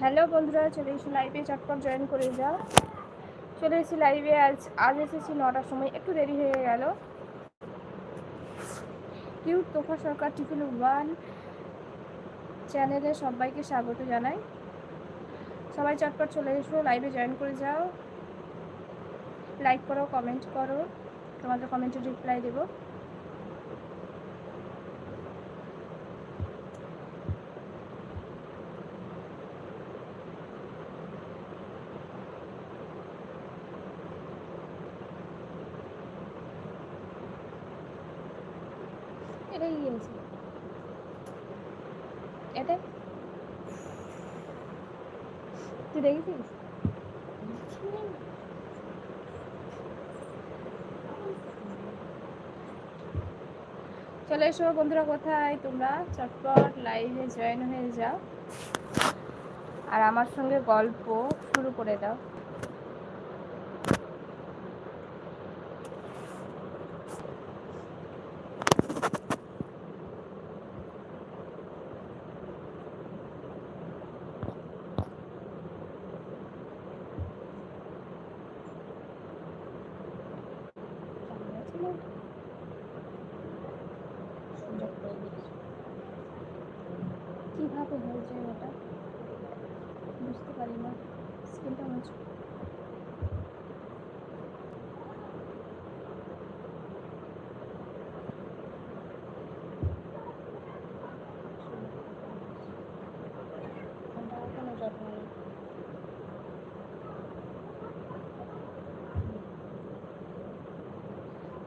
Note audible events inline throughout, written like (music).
Hello বন্ধুরা, চলে এসে লাইভে চটপট জয়েন করে যাও। চলে এসেছি লাইভে আজ আজ এসেছি নটার সময়, একটু দেরি হয়ে গেল। Q Tofa Sarkar, tiffin one চ্যানেলে সবাইকে স্বাগত জানাই। সবাই চটপট চলে এসো লাইভে জয়েন করে যাও। লাইক করো কমেন্ট করো। তোমাদের কমেন্টে রিপ্লাই দেবো। চলে এসো বন্ধুরা, কোথায় তোমরা? চটপট লাইভে জয়েন হয়ে যাও। আর আমার সঙ্গে গল্প শুরু করে দাও সুযোগ পেয়ে গেছি কীভাবে হয়েছে ওটা বুঝতে পারি না স্ক্রিনটা মুছ ফোনটা এখনও যত্ন নেই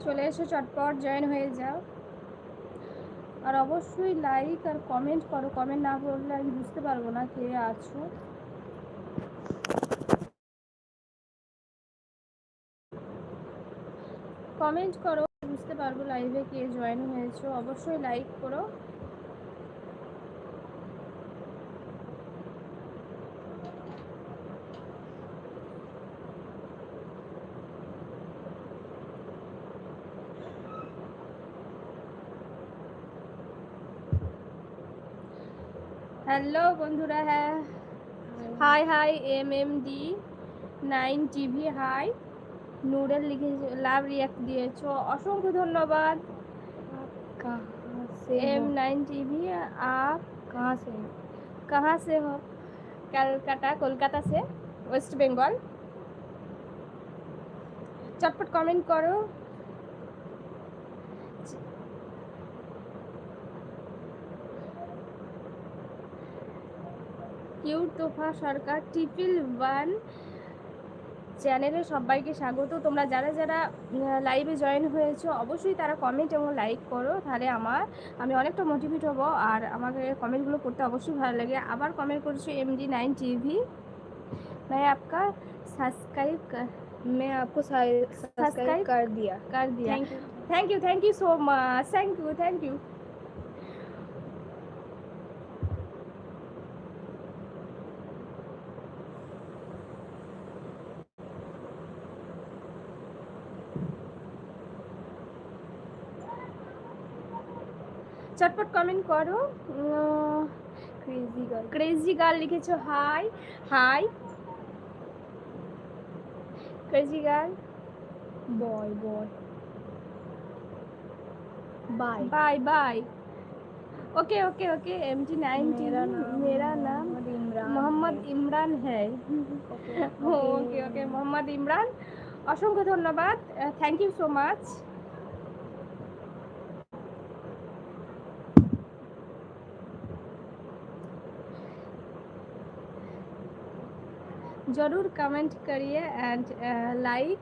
চলে এসো, চটপট জয়েন হয়ে যাও। আর অবশ্যই লাইক আর কমেন্ট করো। কমেন্ট না করলে আমি বুঝতে পারব না কে আছো। কমেন্ট করো, বুঝতে পারব লাইভে কে জয়েন হয়েছো। অবশ্যই লাইক করো। হ্যালো বন্ধুরা হ্যাঁ। Hi hi M M D nine TV, hi. Noodle লিখে লাভ রিয়াক্ট দিয়েছ, অসংখ্য ধন্যবাদ। এম নাইন টিভি, আপ। কাহা সে কাহা সে হো? ক্যালকাটা, কলকাতা সে? ওয়েস্ট বেঙ্গল। চটপট কমেন্ট করো। কিউ তোফা সরকার টিফিল ওয়ান চ্যানেলে সবাইকে স্বাগত তোমরা যারা যারা লাইভে জয়েন হয়েছো অবশ্যই তারা কমেন্ট এবং লাইক করো তাহলে আমার আমি অনেকটা মোটিভেট হব আর আমাকে কমেন্টগুলো করতে অবশ্যই ভালো লাগে আবার কমেন্ট করছো এম ডি নাইন টিভি मैं आपका सब्सक्राइब कर, मैं आपको सब्सक्राइब Subscribe कर दिया कर दिया thank you thank you thank you so much thank you thank you চটপট কমেন্ট করো क्रेजी गर्ल ক্রেজি গার্ল লিখেছো hi hi crazy girl bye bye bye bye bye okay okay okay M T nine मेरा नाम मेरा नाम मोहम्मद इमरान मोहम्मद है। ইমরান হ্যায় okay okay okay Mohammad Imran অসংখ্য ধন্যবাদ থ্যাংক ইউ সো মাচ जरूर कमेंट करिए and like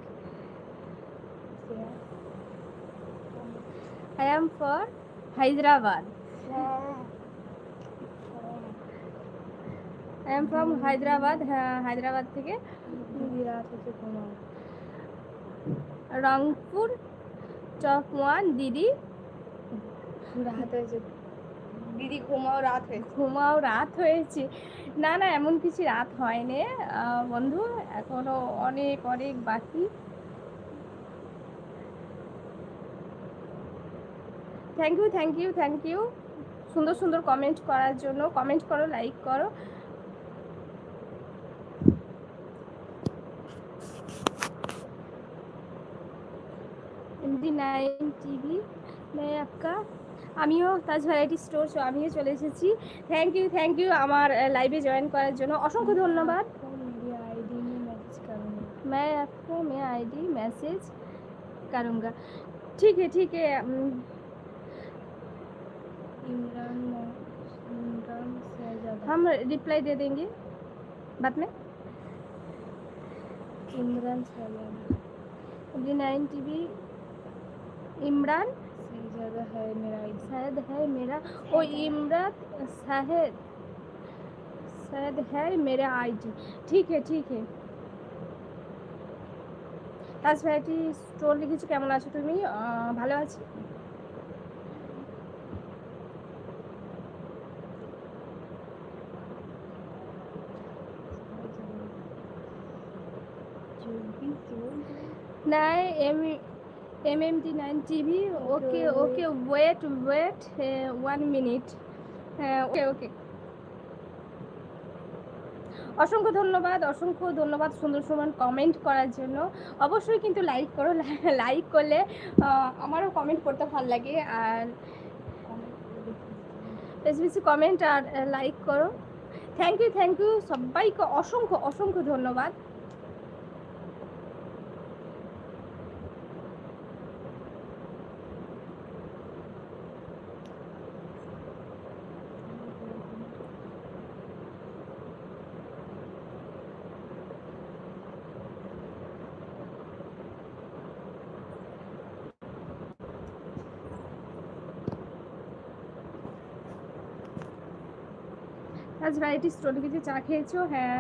I am for Hyderabad I am from Hyderabad হ্যাঁ হায়দ্রাবাদ থেকে गुजरात से कुमार রংপুর চক ওয়ান দিদি सुरात से দিদি ঘুমাও রাত হয়েছে ঘুমাও রাত হয়েছে না না এমন কিছু রাত হয়নি আহ, বন্ধু এখনো অনেক অনেক বাকি thank you thank you thank you সুন্দর সুন্দর কমেন্ট করার জন্য কমেন্ট করো লাইক করো এমডি নাইন টিভি मैं आपका আমিও তাজ ভ্যারাইটি স্টোর আমিও চলে এসেছি থ্যাংক ইউ থ্যাংক ইউ আমার লাইভে জয়েন করার জন্য অসংখ্য ধন্যবাদ मेरी आईडी में मैसेज करूँगी मैं आपको मैं आईडी मैसेज करूँगा ठीक है ठीक है उम, इमरान मो- इमरान शहजादा हम रिप्लाई दे देंगे बाद में इमरान शहजादा नाइन टीवी इमरान शहजादा है मेरा आईडी शायद है मेरा ओ इमरान शायद शायद है मेरा आईडी ঠিক है ঠিক है তাজ ভ্যারাইটি স্টোর লিখেছো কেমন আছো তুমি আহ, ভালো আছি নাই M M M T nine TV okay okay wait wait one minute হ্যাঁ ওকে ওকে অসংখ্য ধন্যবাদ অসংখ্য ধন্যবাদ সুন্দর সুন্দর কমেন্ট করার জন্য। অবশ্যই কিন্তু লাইক করো (laughs) লাইক করলে আমারও কমেন্ট করতে ভালো লাগে। আর বেশি বেশি কমেন্ট আর লাইক করো। থ্যাংক ইউ থ্যাংক ইউ সবাইকে অসংখ্য অসংখ্য ধন্যবাদ। আজ রাইটি কিছু চা খেয়েছো হ্যাঁ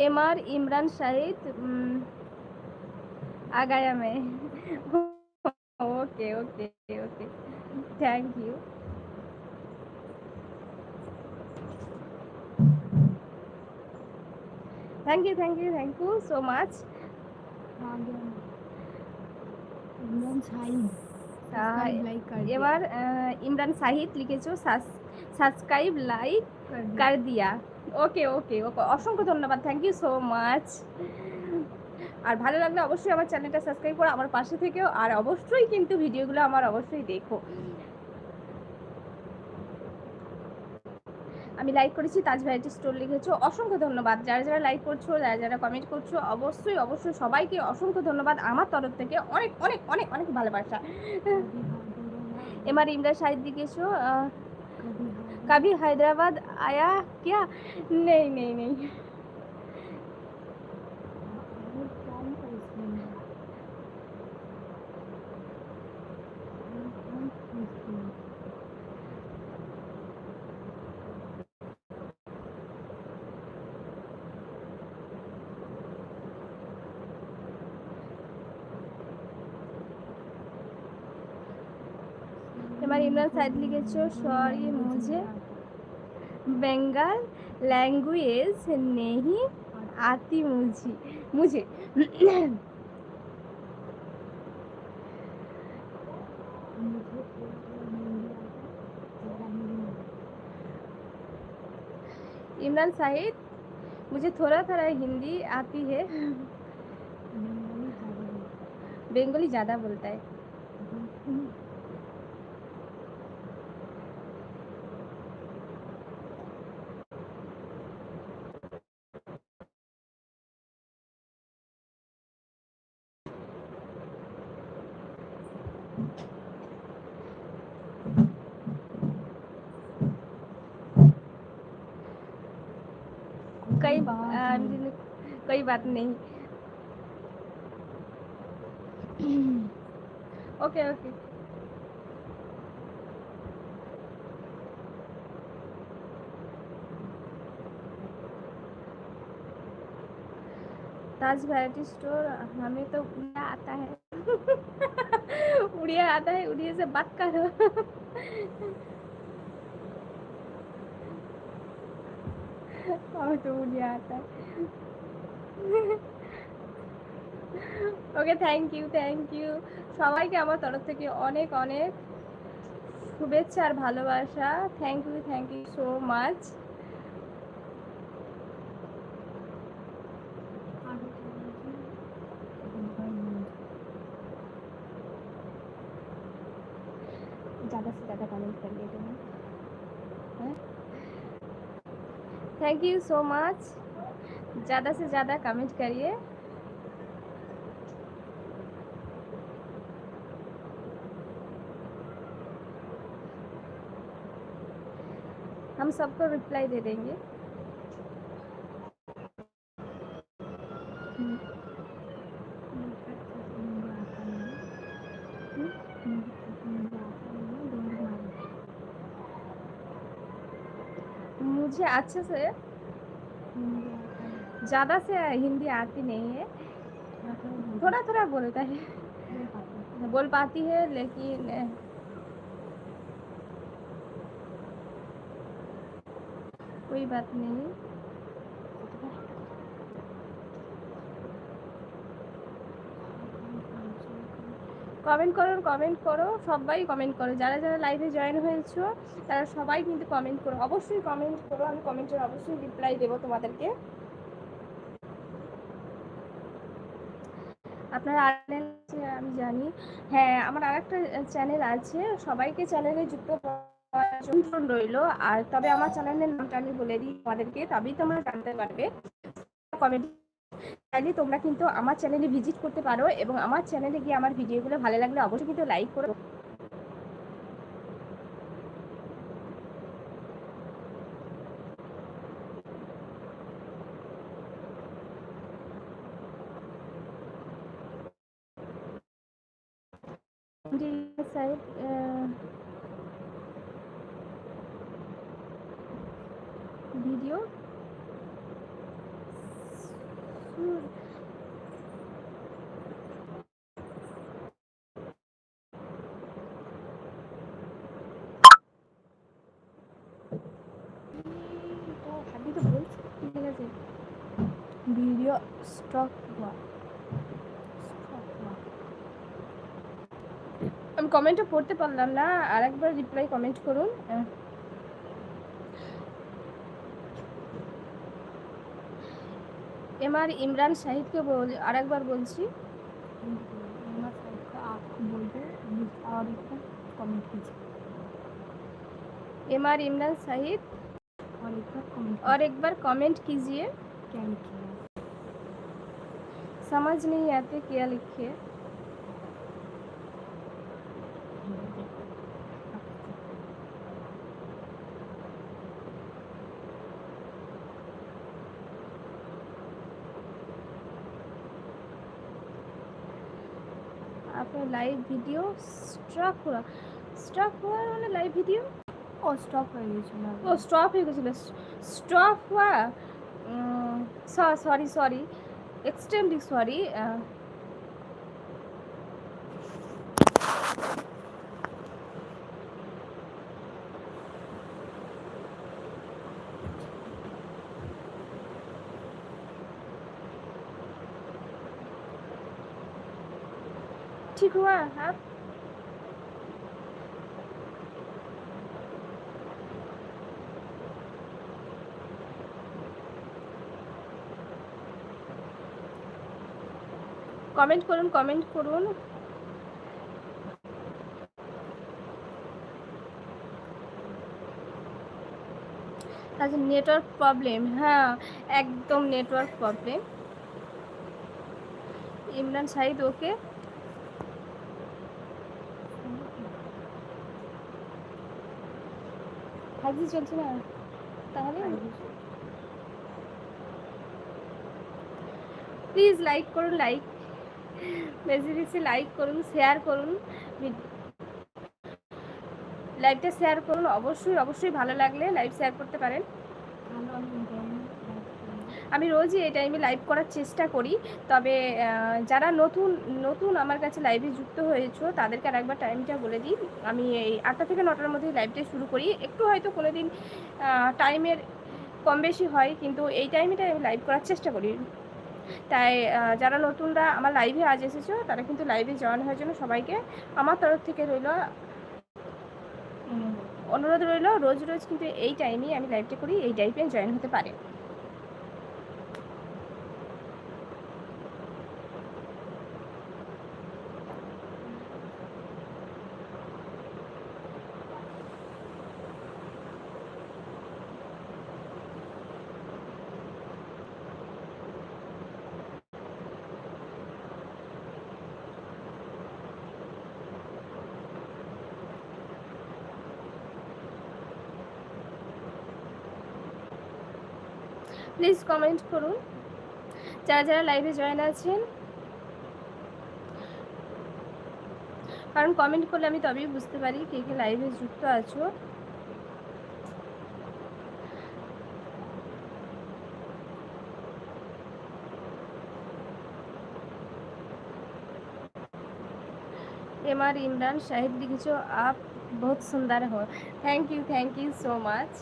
এম আর ইমরান শাহিদ आ गया मैं okay okay okay thank you thank you thank you thank you so much आ गया इमरान साहिब लाइक कर दिया এবার আহ, ইমরান সাহিদ লিখেছো সাবস্ক্রাইব লাইক कर दिया কার দিয়া ওকে ওকে ওকে অসংখ্য ধন্যবাদ থ্যাংক ইউ সো মাচ আর ভালো লাগলে অবশ্যই আমার চ্যানেলটা সাবস্ক্রাইব করো আমার পাশে থেকেও আর অবশ্যই কিন্তু ভিডিওগুলো আমার অবশ্যই দেখো। আমি লাইক করেছি তাজ ভ্যারাইটি স্টোর লিখেছো অসংখ্য ধন্যবাদ। যারা যারা লাইক করছ যারা যারা কমেন্ট করছ অবশ্যই অবশ্যই সবাইকে অসংখ্য ধন্যবাদ আমার তরফ থেকে অনেক অনেক অনেক অনেক ভালোবাসা। এমার ইমরা সাহিদ লিখেছো কাভি হায়দ্রাবাদ আয়া কিয়া? নেই নেই নেই। नहीं এবার ইমরান সাইদ লিখেছো সরি মুঝে बंगाल लैंग्वेज नहीं आती मुझे मुझे इमरान साहिद मुझे थोड़ा थोड़ा हिंदी आती है बंगाली ज़्यादा बोलता है बात नहीं। Okay okay Taj variety store हमें तो उड़िया आता है। उड़िया आता है, उड़िया से बात करो। हमें तो उड़िया आता है। okay thank you thank you সবাইকে আমার তরফ থেকে অনেক অনেক শুভেচ্ছা আর ভালোবাসা thank you thank you so much ज़्यादा से ज़्यादा कमेंट कर लेते हैं थैंक यू सो मच ज़्यादा से ज़्यादा कमेंट करिए। हम सबको रिप्लाई दे देंगे। मुझे अच्छे से ज़्यादा से हिंदी आती नहीं है थोड़ा थोड़ा बोलता है बोल पाती है लेकिन कोई बात नहीं কমেন্ট করো কমেন্ট করো সবাই কমেন্ট করো যারা যারা লাইভে জয়েন হয়েছো তারা সবাই কিন্তু কমেন্ট করো অবশ্যই কমেন্ট করো আমি কমেন্টের অবশ্যই রিপ্লাই দেবো তোমাদেরকে আপনার আনেন আমি জানি। হ্যাঁ আমার আর একটা চ্যানেল আছে, সবাইকে চ্যানেলে যুক্ত আমন্ত্রণ রইল। আর তবে আমার চ্যানেলের নামটা আমি বলে দিই তোমাদেরকে, তবেই তোমরা জানতে পারবে। কমেন্ট চাইলে তোমরা কিন্তু আমার চ্যানেলে ভিজিট করতে পারো এবং আমার চ্যানেলে গিয়ে আমার ভিডিওগুলো ভালো লাগলে অবশ্যই কিন্তু লাইক করো আমি কমেন্টও পড়তে পারলাম না আর একবার রিপ্লাই কমেন্ট করুন আহ, এমআর ইমরান শাহিদকে বল আর একবার বলছি मैं सबका आपको बोल दो और एक कमेंट कीजिए एम आर इमरान शाहिद और एक बार कमेंट और एक बार कमेंट कीजिए क्या लिखिए समझ नहीं आते क्या लिखे লাইভ ভিডিও স্ট্রাক করা স্টক হওয়া মানে লাইভ ভিডিও ও স্টপ হয়ে গেছিল। ও স্টপ হয়ে গেছিল। স্টপ হওয়া সরি সরি এক্সট্রিমলি সরি ঠিক who হ্যাঁ? কমেন্ট করুন কমেন্ট করুন। আচ্ছা নেটওয়ার্ক প্রবলেম হ্যাঁ একদম network problem Imran Sahid okay five চলছে না? তাহলে প্লিজ লাইক করুন লাইক বেশি বেশি লাইক করুন শেয়ার করুন। লাইভটা শেয়ার করুন। অবশ্যই অবশ্যই ভালো লাগলে লাইভ শেয়ার করতে পারেন ভালো আমি জ্ঞান লাভ করি। আমি রোজই এই টাইমে লাইভ করার চেষ্টা করি। তবে যারা নতুন নতুন আমার কাছে লাইভে যুক্ত হয়েছো, তাদেরকে আর একবার টাইমটা বলে দিই। আমি এই আটটা থেকে নটার মধ্যে লাইভটা শুরু করি। একটু হয়তো কোনো দিন টাইমের কম বেশি হয়, কিন্তু এই টাইমটাই আমি লাইভ করার চেষ্টা করি। তাই যারা নতুনরা আমার লাইভে আজ এসেছ, তারা কিন্তু লাইভে জয়েন হওয়ার জন্য সবাইকে আমার তরফ থেকে রইল। অনুরোধ রইল, রোজ রোজ কিন্তু এই টাইমেই আমি লাইভটা করি, এই টাইপে জয়েন হতে পারে। প্লিজ কমেন্ট করুন। যারা যারা লাইভে জয়েন আছেন, কারণ কমেন্ট করলে আমি তবেই বুঝতে পারি কে কে লাইভে যুক্ত আছো। এম আর ইমরান সাহেব लिखीचो আপ বহুত সুন্দর हो thank you thank you so much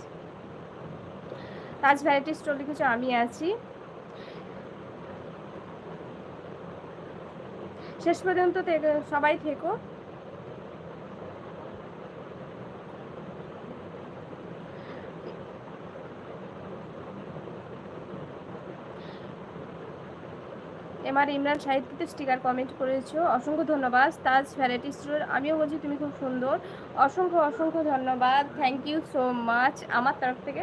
Taj variety store লিখেছো আমি আছি। শেষ পর্যন্ত সবাই থেকো। এমআর ইমরান সাহিত্যতে স্টিকার কমেন্ট করেছ। অসংখ্য ধন্যবাদ। তাজ ভ্যারাইটি স্টোর আমিও বলছি তুমি খুব সুন্দর। অসংখ্য অসংখ্য ধন্যবাদ। থ্যাংক ইউ সো মাচ আমার তরফ থেকে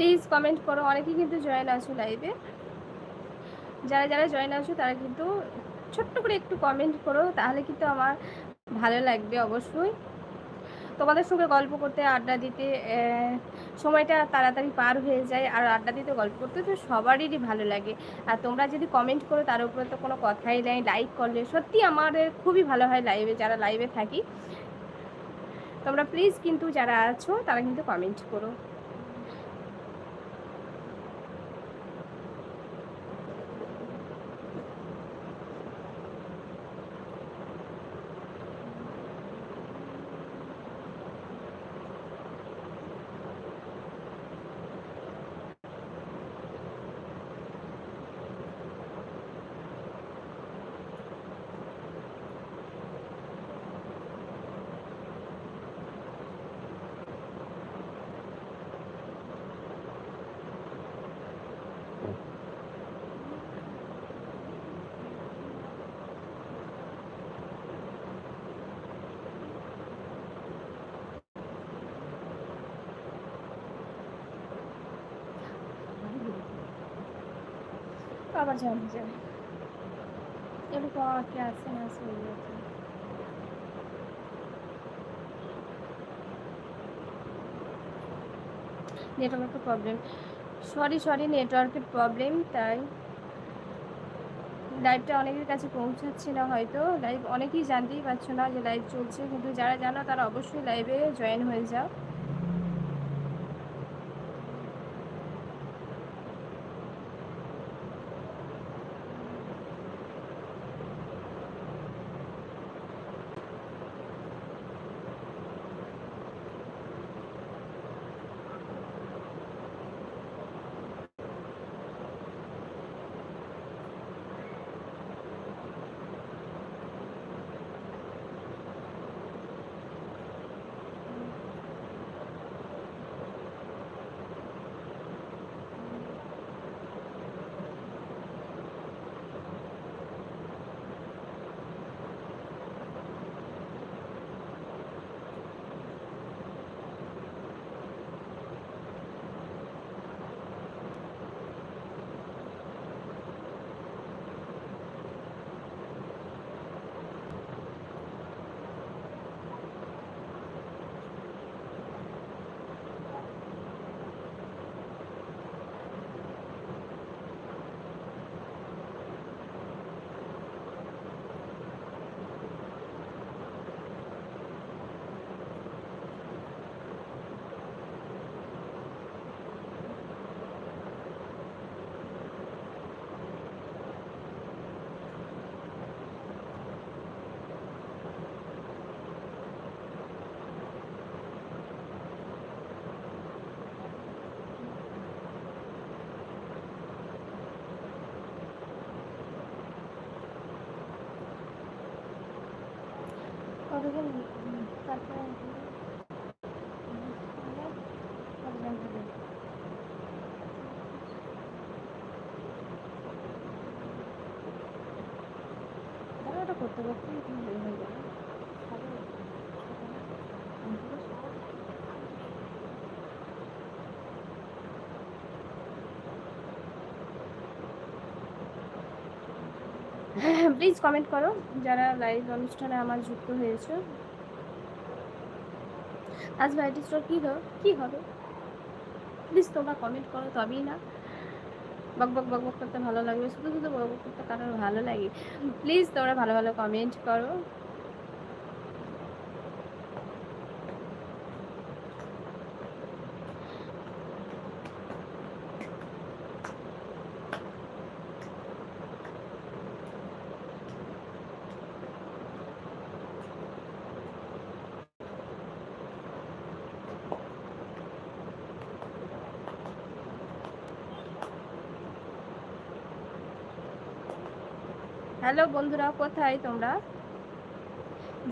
প্লিজ কমেন্ট করো। অনেকেই কিন্তু জয়েন আছো লাইভে যারা যারা জয়েন আছো, তারা কিন্তু ছোট্ট করে একটু কমেন্ট করো, তাহলে কিন্তু আমার ভালো লাগবে অবশ্যই। তোমাদের সঙ্গে গল্প করতে, আড্ডা দিতে সময়টা তাড়াতাড়ি পার হয়ে যায় আর আড্ডা দিতে, গল্প করতে তো সবারই ভালো লাগে। আর তোমরা যদি কমেন্ট করো, তার উপরে তো কোনো কথাই নেই। লাইক করলে সত্যি আমাদের খুবই ভালো হয় লাইভে যারা লাইভে থাকি। তোমরা প্লিজ কিন্তু যারা আছো, তারা কিন্তু কমেন্ট করো। আবার জানা যাবে। এরকম না আছে। নেটওয়ার্কের প্রবলেম সরি সরি নেটওয়ার্কের প্রবলেম তাই লাইভটা অনেকের কাছে পৌঁছাচ্ছে না হয়তো। লাইভ অনেকেই জানতেই পারছ না যে লাইভ চলছে, কিন্তু যারা জানো তারা অবশ্যই লাইভে জয়েন হয়ে যাও। করতে করতে হয়ে যাবে প্লিজ কমেন্ট করো, যারা লাইভ অনুষ্ঠানে আমার যুক্ত হয়েছে। আজ ভ্যারাইটি স্টোর কী হবে কী হবে? প্লিজ তোমরা কমেন্ট করো, তবেই না। বক বক বক বক করতে ভালো লাগবে শুধু শুধু বক বক করতে কারোর ভালো লাগে। প্লিজ তোমরা ভালো ভালো কমেন্ট করো। হ্যালো বন্ধুরা কোথায় তোমরা?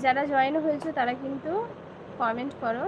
যারা জয়েন হয়েছো তারা কিন্তু কমেন্ট করো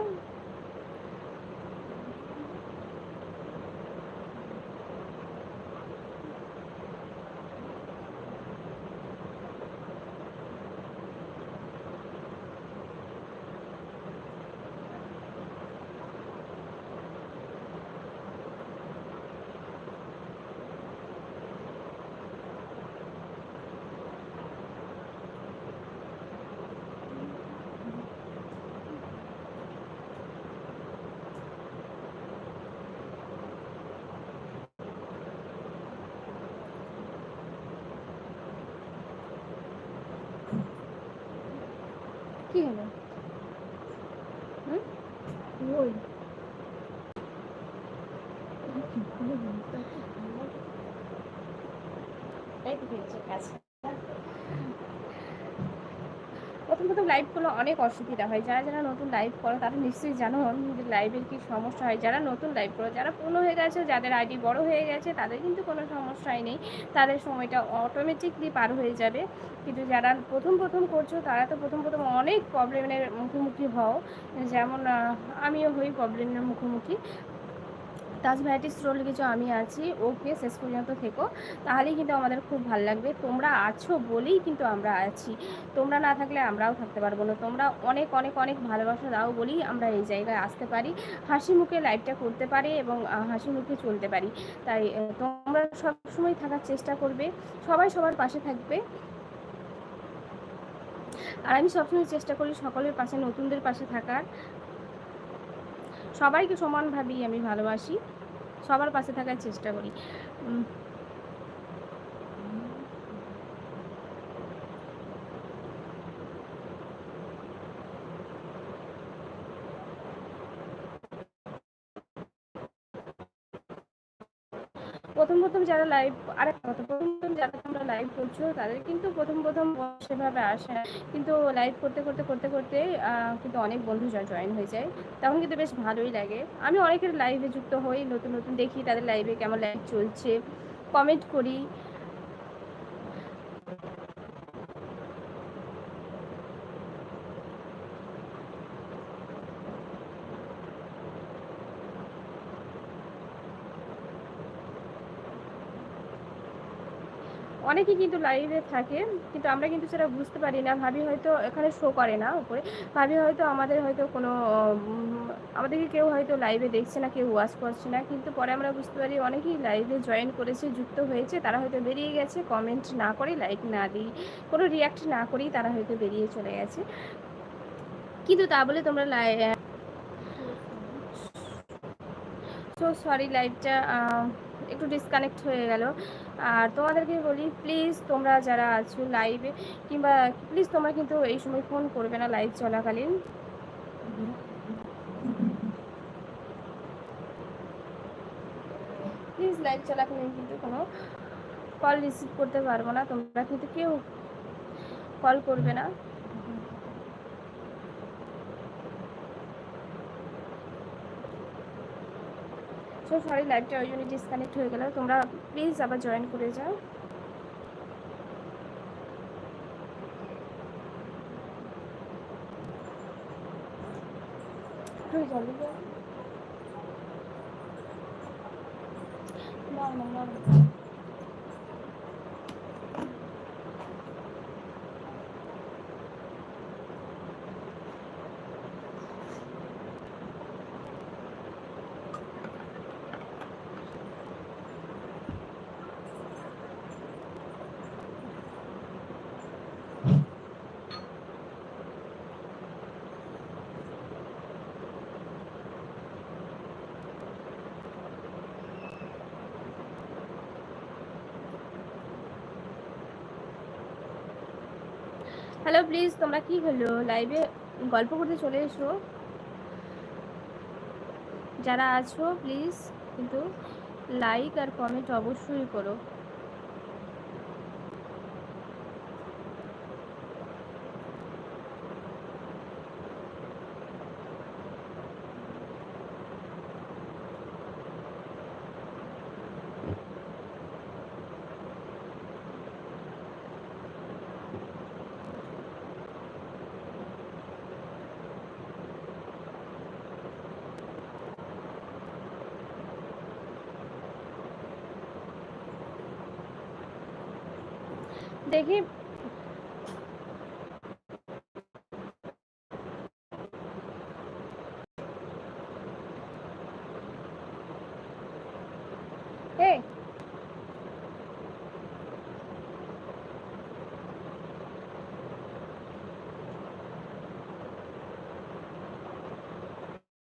কি হলো ওই এই তো পেয়েছে কাছে প্রথম প্রথম লাইভ করলে অনেক অসুবিধা হয়। যারা যারা নতুন লাইভ করো, তারা নিশ্চয়ই জানো যে লাইভের কি সমস্যা হয়। যারা নতুন লাইভ করো, যারা পুরনো হয়ে গেছে, যাদের আইডি বড় হয়ে গেছে, তাদের কিন্তু কোনো সমস্যাই নেই। তাদের সময়টা অটোমেটিকলি পার হয়ে যাবে। কিন্তু যারা প্রথম প্রথম করছ, তারা তো প্রথম প্রথম অনেক প্রবলেমের মুখোমুখি হও। যেমন আমিও হই প্রবলেমের মুখোমুখি। তাজ ভ্যারাইটিস স্টোর কিছু আমি আছি। ওকে, শেষ পর্যন্ত থেকো। তাহলেই কিন্তু আমাদের খুব ভালো লাগবে। তোমরা আছো বলেই কিন্তু আমরা আছি। তোমরা না থাকলে আমরাও থাকতে পারব না। তোমরা অনেক অনেক অনেক ভালোবাসা দাও বলেই আমরা এই জায়গায় আসতে পারি। হাসি মুখে লাইভটা করতে পারি এবং হাসি মুখে চলতে পারি। তাই তোমরা সবসময় থাকার চেষ্টা করবে। সবাই সবার পাশে থাকবে। আর আমি সবসময় চেষ্টা করি সকলের পাশে, নতুনদের পাশে থাকার। সবাইকে সমানভাবেই আমি ভালোবাসি। সবার পাশে থাকার চেষ্টা করি। প্রথম প্রথম যারা লাইভ কথা প্রথম প্রথম যারা তোমরা লাইভ করছ, তাদের কিন্তু প্রথম প্রথম সেভাবে আসে কিন্তু লাইভ করতে করতে করতে করতে কিন্তু অনেক বন্ধু জয়েন হয়ে যায়। তখন কিন্তু বেশ ভালোই লাগে। আমি অনেকের লাইভে যুক্ত হই, নতুন নতুন দেখি তাদের লাইভে কেমন লাইভ চলছে কমেন্ট করি। অনেকেই কিন্তু লাইভে থাকে, কিন্তু আমরা কিন্তু সেটা বুঝতে পারি না। ভাবি হয়তো এখানে শো করে না উপরে। ভাবি হয়তো আমাদের হয়তো কোনো আমাদেরকে কেউ হয়তো লাইভে দেখছে না, কেউ ওয়াচ করছে না। কিন্তু পরে আমরা বুঝতে পারি অনেকেই লাইভে জয়েন করেছে, যুক্ত হয়েছে। তারা হয়তো বেরিয়ে গেছে কমেন্ট না করে লাইক না দিই। কোনো রিয়াক্ট না করেই তারা হয়তো বেরিয়ে চলে গেছে। কিন্তু তা বলে তোমরা সো সরি লাইভটা একটু ডিসকানেক্ট হয়ে গেল। আর তোমাদেরকে বলি প্লিজ তোমরা যারা আছো লাইভে কিংবা প্লিজ তোমরা কিন্তু এই সময় ফোন করবে না লাইভ চলাকালীন। প্লিজ লাইভ চলাকালীন কিন্তু কোনো কল রিসিভ করতে পারব না। তোমরা কিন্তু কেউ কল করবে না। সো সরি লাইভটা ওই জন্য ডিসকানেক্ট হয়ে গেল। তোমরা প্লিজ আবার জয়েন করে যাও। না না না প্লিজ তোমরা কি হলো? লাইভে গল্প করতে চলে এসো। যারা আছো প্লিজ কিন্তু লাইক আর কমেন্ট অবশ্যই করো। দেখি